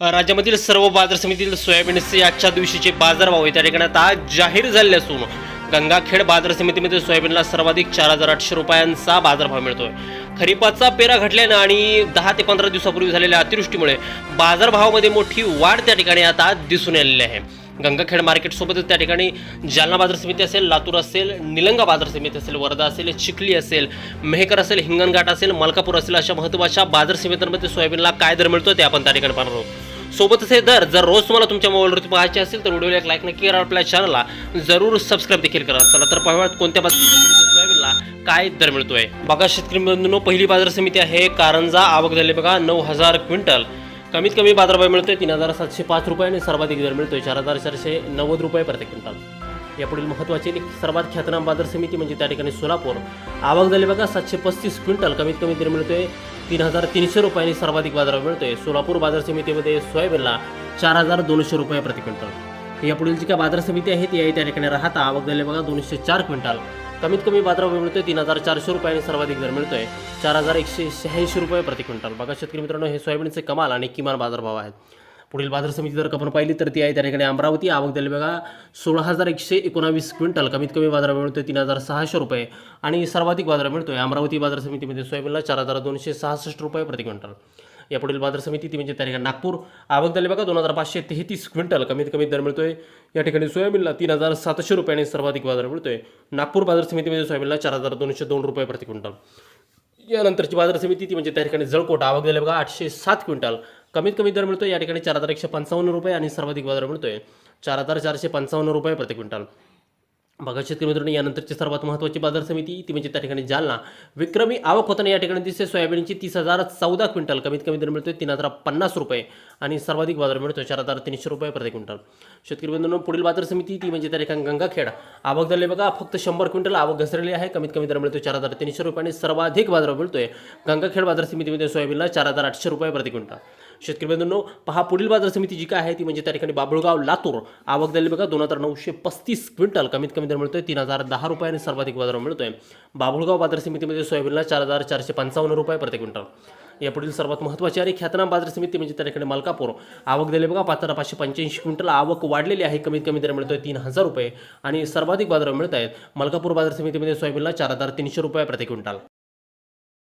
राज्यामधील सर्व बाजार समितीतील सोयाबीनचे आजच्या दिवशीचे बाजारभाव आहे त्या ठिकाणी आता जाहीर झाले असून गंगाखेड बाजार समितीमध्ये सोयाबीनला सर्वाधिक चार हजार आठशे रुपयांचा बाजारभाव मिळतोय. खरीपाचा पेरा घटल्यानं आणि दहा ते पंधरा दिवसापूर्वी झालेल्या अतिवृष्टीमुळे बाजारभावामध्ये मोठी वाढ त्या ठिकाणी आता दिसून आलेली आहे. गंगाखेड मार्केटसोबतच त्या ठिकाणी जालना बाजार समिती असेल लातूर असेल निलंगा बाजार समिती असेल वर्धा असेल चिखली असेल मेहकर असेल हिंगणघाट असेल मलकापूर असेल अशा महत्त्वाच्या बाजार समित्यांमध्ये सोयाबीनला काय दर मिळतो ते आपण त्या ठिकाणी पाहणार आहोत. सोबतच हे दर जर रोज तुम्हाला तुमच्या मोबाईलवरती पाहायचे असेल तर व्हिडिओला एक लाईक नक्की करा आपल्या चॅनलला जरूर सबस्क्राईब देखील करा. चला तर पाहूयात कोणत्या सोयाबीनला काय दर मिळतोय. बघा शेतकरी बंधूंनो पहिली बाजार समिती आहे कारंजा आवक झाली बघा नऊ हजार क्विंटल. कमीत कमी बाजारभाव मिळतोय तीन हजार सातशे पाच रुपये आणि सर्वाधिक दर मिळतोय चार हजार चारशे नव्वद रुपये प्रति क्विंटल. यापुढील महत्त्वाची सर्वात ख्यातनाम बाजार समिती म्हणजे त्या ठिकाणी सोलापूर. आवक झाली बघा सातशे पस्तीस क्विंटल. कमीत कमी दर मिळतोय तीन हजार तीनशे रुपयांनी सर्वाधिक बाजारावर मिळतोय. सोलापूर बाजार समितीमध्ये सोयाबीनला चार हजार दोनशे रुपये प्रति क्विंटल. यापुढील जी काय बाजार समिती आहे ती आहे त्या ठिकाणी राहता. आवक झाली बघा दोनशे चार क्विंटल. कमीत कमी बाजारावर मिळतोय तीन हजार चारशे रुपयांनी सर्वाधिक दर मिळतोय चार हजार एकशे शहाऐंशी रुपये प्रति क्विंटल. बघा शेतकरी मित्रांनो हे सोयाबीनचे कमाल आणि किमान बाजारभाव आहेत. पुढील बाजार समिती जर आपण पाहिली तर ती आहे त्या ठिकाणी अमरावती आवक दिली बघा सोळा हजार एकशे एकोणावीस क्विंटल. कमीत कमी बाजार मिळतोय तीन हजार सहाशे रुपये. आणि सर्वाधिक बाजार मिळतोय अमरावती बाजार समितीमध्ये सोयाबीनला चार हजार दोनशे सहासष्ट रुपये प्रति क्विंटल. या पुढील बाजार समिती ती म्हणजे त्या ठिकाणी नागपूर आवक झाली बघा दोन हजार पाचशे तेहतीस क्विंटल. कमीत कमी दर मिळतोय या ठिकाणी सोयाबीनला तीन हजार सातशे रुपये आणि सर्वाधिक बाजार मिळतोय. नागपूर बाजार समितीमध्ये सोयाबीनला चार हजार दोनशे दोन रुपये प्रति क्विंटल. यानंतरची बाजार समिती ती म्हणजे त्या ठिकाणी जळकोट आवक झाली बघा आठशे सात क्विंटल. कमीत कमी दर मिळतो या ठिकाणी चार हजार एकशे पंचावन्न रुपये आणि सर्वाधिक बाजार मिळतोय. चार हजार चारशे पंचावन्न रुपये प्रति क्विंटल. बघा शेतकरी मित्रांनो यानंतरची सर्वात महत्त्वाची बाजार समिती ती म्हणजे त्या ठिकाणी जालना. विक्रमी आवक होताना या ठिकाणी दिसते सोयाबीनची तीस हजार चौदा क्विंटल कमीत कमी दर मिळतोय. तीन हजार पन्नास रुपये आणि सर्वाधिक बाजार मिळतो चार हजार तीनशे रुपये प्रति क्विंटल. शेतकरी बंधूंनो पुढील बाजार समिती ती म्हणजे त्या ठिकाणी गंगाखेड. आवक झाले बघा फक्त शंभर क्विंटल आवक घसरलेली आहे. कमीत कमी दर मिळतो चार हजार तीनशे रुपये आणि सर्वाधिक बाजार मिळतोय. गंगाखेड बाजार समितीमध्ये सोयाबीनला चार हजार आठशे रुपये प्रति क्विंटल. शेतकरी बंधूंनो पहा पुढील बाजार समिती जी काय आहे ती म्हणजे त्या ठिकाणी बाबुळगाव लातूर. आवक झाली बघा दोन हजार नऊशे पस्तीस क्विंटल कमीत कमी दर मिळतोय तीन हजार दहा रुपयाने आणि सर्वाधिक बाजार मिळतोय. बाबुळगाव बाजार समितीमध्ये सोयाबीनला चार हजार चारशे पंचावन्न रुपये प्रति क्विंटल. यापुढील सर्वात महत्त्वाची आणि ख्यातनाम बाजार समिती म्हणजे त्या ठिकाणी मलकापूर. आवक दिले बघा पाच हजार पाचशे पंच्याऐंशी क्विंटल. आवक वाढलेली आहे कमीत कमी दर मिळतोय तीन हजार रुपये आणि सर्वाधिक बाजार मिळत आहेत मलकापूर बाजार समितीमध्ये सोयाबीनला चार हजार तीनशे रुपये प्रति क्विंटल.